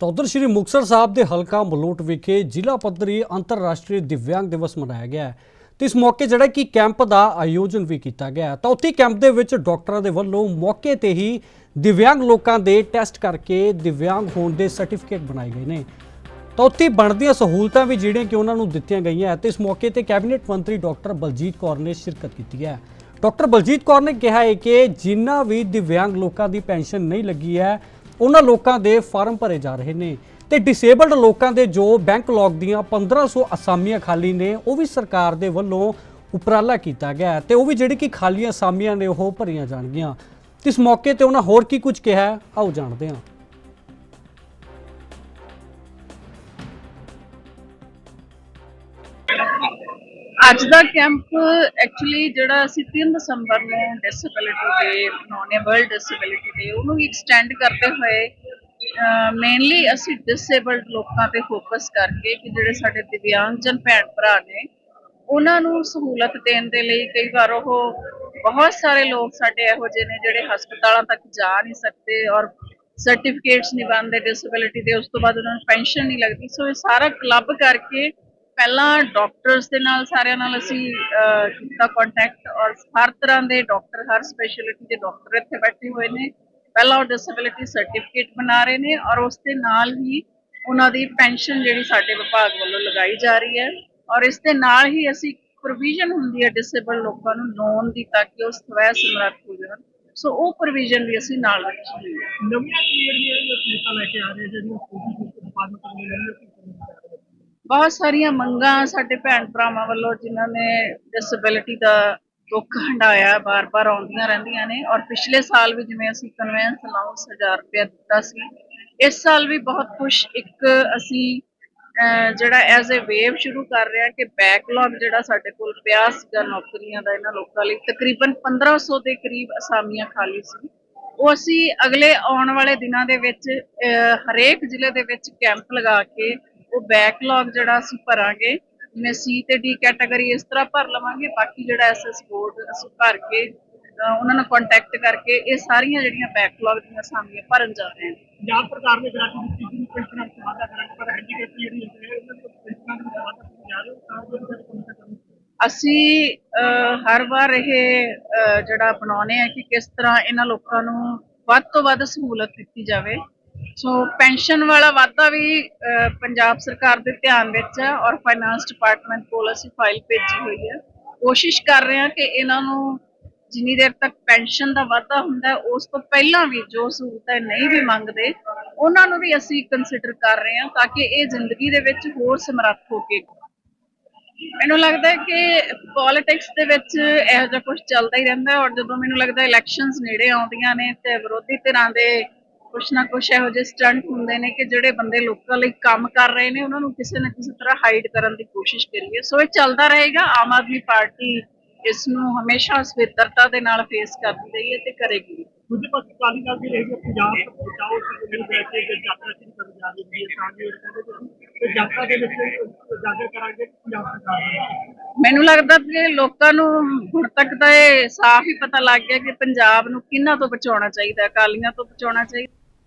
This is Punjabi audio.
ਤਾਂ ਉਧਰ ਸ਼੍ਰੀ ਮੁਕਤਸਰ ਸਾਹਿਬ ਦੇ ਹਲਕਾ ਮਲੋਟ ਵਿਖੇ ਜ਼ਿਲ੍ਹਾ ਪੱਧਰੀ ਅੰਤਰਰਾਸ਼ਟਰੀ ਦਿਵਿਆਂਗ ਦਿਵਸ ਮਨਾਇਆ ਗਿਆ ਹੈ। ਤੇ ਇਸ ਮੌਕੇ ਜਿਹੜਾ ਕਿ ਕੈਂਪ ਦਾ ਆਯੋਜਨ ਵੀ ਕੀਤਾ ਗਿਆ ਤਾਂ ਉੱਥੇ ਕੈਂਪ ਦੇ ਵਿੱਚ ਡਾਕਟਰਾਂ ਦੇ ਵੱਲੋਂ ਮੌਕੇ ਤੇ ਹੀ ਦਿਵਿਆਂਗ ਲੋਕਾਂ ਦੇ ਟੈਸਟ ਕਰਕੇ ਦਿਵਿਆਂਗ ਹੋਣ ਦੇ ਸਰਟੀਫਿਕੇਟ ਬਣਾਏ ਗਏ ਨੇ। ਤਾਂ ਉੱਥੇ ਬਣਦੀਆਂ ਸਹੂਲਤਾਂ ਵੀ ਜਿਹੜੀਆਂ ਕਿ ਉਹਨਾਂ ਨੂੰ ਦਿੱਤੀਆਂ ਗਈਆਂ ਹੈ ਤੇ ਇਸ ਮੌਕੇ ਤੇ ਕੈਬਨਿਟ ਮੰਤਰੀ ਡਾਕਟਰ ਬਲਜੀਤ ਕੌਰ ਨੇ ਸ਼ਿਰਕਤ ਕੀਤੀ ਹੈ। ਡਾਕਟਰ ਬਲਜੀਤ ਕੌਰ ਨੇ ਕਿਹਾ ਹੈ ਕਿ ਜਿੰਨਾ ਵੀ ਦਿਵਿਆਂਗ ਲੋਕਾਂ ਦੀ ਪੈਨਸ਼ਨ ਨਹੀਂ ਲੱਗੀ ਹੈ ਉਹਨਾਂ ਲੋਕਾਂ ਦੇ ਫਾਰਮ ਭਰੇ ਜਾ ਰਹੇ ਨੇ ਤੇ ਡਿਸੇਬਲਡ ਲੋਕਾਂ ਦੇ ਜੋ ਬੈਂਕ ਲੌਗ ਦੀਆਂ 1500 ਅਸਾਮੀਆਂ ਖਾਲੀ ਨੇ, ਉਹ ਵੀ ਸਰਕਾਰ ਦੇ ਵੱਲੋਂ ਉਪਰਾਲਾ ਕੀਤਾ ਗਿਆ ਹੈ ਤੇ ਉਹ ਵੀ ਜਿਹੜੀ ਕਿ ਖਾਲੀਆਂ ਅਸਾਮੀਆਂ ਨੇ, ਉਹ ਭਰੀਆਂ ਜਾਣਗੀਆਂ। ਤੇ ਇਸ ਮੌਕੇ ਤੇ ਉਹਨਾਂ ਹੋਰ ਕੀ ਕੁਝ ਕਿਹਾ ਆਓ ਜਾਣਦੇ ਹਾਂ। ਅੱਜ ਦਾ ਕੈਂਪ ਐਕਚੁਅਲੀ ਜਿਹੜਾ ਅਸੀਂ 3 ਦਸੰਬਰ ਨੂੰ ਡਿਸੇਬਿਲਿਟੀ ਡੇ ਮਨਾਉਣੇ ਵਰਲਡ ਡਿਸੇਬਿਲਿਟੀ ਡੇ ਉਹਨੂੰ ਵੀ ਐਕਸਟੈਂਡ ਕਰਦੇ ਹੋਏ ਮੇਨਲੀ ਅਸੀਂ ਡਿਸੇਬਲਡ ਲੋਕਾਂ ਤੇ ਫੋਕਸ ਕਰਕੇ ਕਿ ਜਿਹੜੇ ਸਾਡੇ ਦਿਵਿਆਂਗਜਨ ਭੈਣ ਭਰਾ ਨੇ, ਉਹਨਾਂ ਨੂੰ ਸਹੂਲਤ ਦੇਣ ਦੇ ਲਈ ਕਈ ਵਾਰ ਉਹ ਬਹੁਤ ਸਾਰੇ ਲੋਕ ਸਾਡੇ ਇਹੋ ਜਿਹੇ ਨੇ ਜਿਹੜੇ ਹਸਪਤਾਲਾਂ ਤੱਕ ਜਾ ਨਹੀਂ ਸਕਦੇ ਔਰ ਸਰਟੀਫਿਕੇਟਸ ਨਹੀਂ ਬਣਦੇ ਡਿਸੇਬਿਲਿਟੀ ਦੇ, ਉਸ ਤੋਂ ਬਾਅਦ ਉਹਨਾਂ ਨੂੰ ਪੈਨਸ਼ਨ ਨਹੀਂ ਲੱਗਦੀ ਸੋ ਇਹ ਸਾਰਾ ਕਲੱਬ ਕਰਕੇ ਪਹਿਲਾਂ ਡਾਕਟਰਸ ਦੇ ਨਾਲ, ਸਾਰਿਆਂ ਨਾਲ ਅਸੀਂ ਕੀਤਾ ਕੰਟੈਕਟ ਔਰ ਹਰ ਤਰ੍ਹਾਂ ਦੇ ਡਾਕਟਰ ਹਰ ਸਪੈਸ਼ਲਿਟੀ ਦੇ ਡਾਕਟਰ ਇੱਥੇ ਬੈਠੇ ਹੋਏ ਨੇ। ਪਹਿਲਾਂ ਉਹ ਡਿਸੇਬਿਲਿਟੀ ਸਰਟੀਫਿਕੇਟ ਬਣਾ ਰਹੇ ਨੇ ਔਰ ਉਸ ਦੇ ਨਾਲ ਹੀ ਉਹਨਾਂ ਦੀ ਪੈਨਸ਼ਨ ਜਿਹੜੀ ਸਾਡੇ ਵਿਭਾਗ ਵੱਲੋਂ ਲਗਾਈ ਜਾ ਰਹੀ ਹੈ। ਔਰ ਇਸ ਦੇ ਨਾਲ ਹੀ ਅਸੀਂ ਪ੍ਰੋਵੀਜ਼ਨ ਹੁੰਦੀ ਹੈ ਡਿਸੇਬਲ ਲੋਕਾਂ ਨੂੰ ਲੋਨ ਦੀ ਤਾਂ ਕਿ ਉਹ ਸਵੈ ਸਮਰੱਥ ਹੋ ਜਾਣ। ਸੋ ਉਹ ਪ੍ਰੋਵੀਜ਼ਨ ਵੀ ਅਸੀਂ ਨਾਲ ਰੱਖੀ ਹੋਈ ਹੈ। ਨਵੀਆਂ ਜਿਹੜੀਆਂ ਸਹੂਲਤਾਂ ਲੈ ਕੇ ਆ ਰਹੇ ਜਿਹੜੀਆਂ ਡਿਪਾਰਟਮੈਂਟ ਨੇ। ਬਹੁਤ ਸਾਰੀਆਂ ਮੰਗਾਂ ਸਾਡੇ ਭੈਣ ਭਰਾਵਾਂ ਵੱਲੋਂ ਜਿਨ੍ਹਾਂ ਨੇ ਡਿਸੇਬਿਲਿਟੀ ਦਾ ਦੁੱਖ ਹੰਡਾਇਆ ਬਾਰ-ਬਾਰ ਆਉਂਦੀਆਂ ਰਹਿੰਦੀਆਂ ਨੇ ਔਰ ਪਿਛਲੇ ਸਾਲ ਵੀ ਜਿਵੇਂ ਅਸੀਂ ਕਨਵੈਂਸ ਅਲਾਉਂਸ 1000 ਰੁਪਏ ਦਿੱਤਾ ਸੀ ਇਸ ਸਾਲ ਵੀ ਬਹੁਤ ਖੁਸ਼ ਇੱਕ ਅਸੀਂ ਅਹ, ਜਿਹੜਾ ਐਜ਼ ਅ ਵੇਵ ਸ਼ੁਰੂ ਕਰ ਰਿਹਾ ਕਿ ਬੈਕਲੌਗ ਜਿਹੜਾ ਸਾਡੇ ਕੋਲ ਪਿਆ ਸੀਗਾ ਨੌਕਰੀਆਂ ਦਾ ਇਹਨਾਂ ਲੋਕਾਂ ਲਈ ਤਕਰੀਬਨ 1500 ਦੇ ਕਰੀਬ ਅਸਾਮੀਆਂ ਖਾਲੀ ਸੀ। ਉਹ ਅਸੀਂ ਅਗਲੇ ਆਉਣ ਵਾਲੇ ਦਿਨਾਂ ਦੇ ਵਿੱਚ ਅਹ, ਹਰੇਕ ਜ਼ਿਲ੍ਹੇ ਦੇ ਵਿੱਚ ਕੈਂਪ ਲਗਾ ਕੇ ਉਹ ਬੈਕਲੌਗ ਜਿਹੜਾ ਅਸੀਂ ਭਰਾਂਗੇ ਜਿਵੇਂ ਸੀ ਤੇ ਡੀ ਕੈਟਾਗਰੀ ਇਸ ਤਰ੍ਹਾਂ ਭਰ ਲਵਾਂਗੇ ਬਾਕੀ ਜਿਹੜਾ ਐਸਐਸ ਬੋਰਡ ਅਸੀਂ ਭਰ ਕੇ ਉਹਨਾਂ ਨਾਲ ਕੰਟੈਕਟ ਕਰਕੇ ਇਹ ਸਾਰੀਆਂ ਜਿਹੜੀਆਂ ਬੈਕਲੌਗ ਦੀਆਂ ਅਸਾਮੀਆਂ ਭਰਨ ਜਾ ਰਹੇ ਹਾਂ। ਪੰਜਾਬ ਸਰਕਾਰ ਨੇ ਗ੍ਰਾਂਟੀ ਦਿੱਤੀ ਸੀ ਪੈਨਸ਼ਨਾਂ ਵਿੱਚ ਵਾਧਾ ਕਰਾਂਗੇ ਪਰ ਹੈਂਡੀਕੈਪ ਜਿਹੜੀ ਹੈ ਉਹਨਾਂ ਨੂੰ ਪੈਨਸ਼ਨਾਂ ਵਿੱਚ ਵਾਧਾ ਜਾ ਰਹੇ ਤਾਂ ਜੋ ਜਿਹੜੇ ਕੰਮ ਕਰਨੀ ਅਸੀਂ ਹਰ ਵਾਰ ਇਹ ਜਿਹੜਾ ਬਣਾਉਨੇ ਆ ਕਿ ਕਿਸ ਤਰ੍ਹਾਂ ਇਹਨਾਂ ਲੋਕਾਂ ਨੂੰ ਵੱਧ ਤੋਂ ਵੱਧ ਸਹੂਲਤ ਦਿੱਤੀ ਜਾਵੇ। ਸੋ ਪੈਨਸ਼ਨ ਵਾਲਾ ਵਾਧਾ ਵੀ ਪੰਜਾਬ ਸਰਕਾਰ ਦੇ ਧਿਆਨ ਵਿੱਚ ਹੈ ਔਰ ਫਾਈਨਾਂਸ ਡਿਪਾਰਟਮੈਂਟ ਕੋਲ ਅਸੀਂ ਫਾਈਲ ਭੇਜੀ ਹੋਈ ਹੈ। ਕੋਸ਼ਿਸ਼ ਕਰ ਰਹੇ ਹਾਂ ਕਿ ਇਹਨਾਂ ਨੂੰ ਜਿੰਨੀ ਦੇਰ ਤੱਕ ਪੈਨਸ਼ਨ ਦਾ ਵਾਧਾ ਹੁੰਦਾ ਉਸ ਤੋਂ ਪਹਿਲਾਂ ਵੀ ਜੋ ਸਹੂਲਤਾਂ ਨਹੀਂ ਵੀ ਮੰਗਦੇ, ਉਹਨਾਂ ਨੂੰ ਵੀ ਅਸੀਂ ਕੰਸੀਡਰ ਕਰ ਰਹੇ ਹਾਂ ਤਾਂ ਕਿ ਇਹ ਜ਼ਿੰਦਗੀ ਦੇ ਵਿੱਚ ਹੋਰ ਸਮਰੱਥ ਹੋ ਕੇ ਮੈਨੂੰ ਲੱਗਦਾ ਹੈ ਕਿ ਪੋਲਿਟਿਕਸ ਦੇ ਵਿੱਚ ਇਹੋ ਜਿਹਾ ਕੁਝ ਚੱਲਦਾ ਹੀ ਰਹਿੰਦਾ ਔਰ ਜਦੋਂ ਮੈਨੂੰ ਲੱਗਦਾ ਇਲੈਕਸ਼ਨਸ ਨੇੜੇ ਆਉਂਦੀਆਂ ਨੇ ਤੇ ਵਿਰੋਧੀ ਧਿਰਾਂ ਦੇ ਕੁਛ ਨਾ ਕੁਛ ਇਹੋ ਜਿਹੇ ਸਟੰਟ ਹੁੰਦੇ ਨੇ ਕਿ ਜਿਹੜੇ ਬੰਦੇ ਲੋਕਾਂ ਲਈ ਕੰਮ ਕਰ ਰਹੇ ਨੇ ਉਹਨਾਂ ਨੂੰ ਕਿਸੇ ਨਾ ਕਿਸੇ ਤਰ੍ਹਾਂ ਹਾਈਡ ਕਰਨ ਦੀ ਕੋਸ਼ਿਸ਼ ਕਰੀਏ। ਸੋ ਇਹ ਚੱਲਦਾ ਰਹੇਗਾ ਆਮ ਆਦਮੀ ਪਾਰਟੀ ਇਸ ਨੂੰ ਹਮੇਸ਼ਾ ਸਵਿੱਤਰਤਾ ਦੇ ਨਾਲ ਫੇਸ ਕਰਦੀ ਰਹੀ ਹੈ ਤੇ ਕਰੇਗੀ। ਵੀ। ਦੂਜੇ ਪਾਸੇ ਕਾਲੀ ਨਾਲ ਵੀ ਰਹੇਗੀ ਪੰਜਾਬ ਤੋਂ ਬਚਾਓ ਤੇ ਮਿਲ ਗਏ ਕਿ ਜੇ ਯਾਤਰਾ ਸ਼ੁਰੂ ਕਰਨ ਜਾ ਰਹੀ ਹੈ। ਤਾਂ ਜੋ ਕਹਿੰਦੇ ਕਿ ਤੇ ਯਾਤਰਾ ਦੇ ਵਿੱਚ ਜਾਗਰ ਕਰਾਂਗੇ ਪੰਜਾਬ ਸਰਕਾਰ ਨੂੰ। ਮੈਨੂੰ ਲੱਗਦਾ ਕਿ ਲੋਕਾਂ ਨੂੰ ਹੁਣ ਤੱਕ ਤਾਂ ਇਹ ਸਾਫ਼ ਹੀ ਪਤਾ ਲੱਗ ਗਿਆ ਕਿ ਪੰਜਾਬ ਨੂੰ ਕਿਹਨਾਂ ਤੋਂ ਬਚਾਉਣਾ ਚਾਹੀਦਾ ਅਕਾਲੀਆਂ ਤੋਂ ਬਚਾਉਣਾ ਚਾਹੀਦਾ।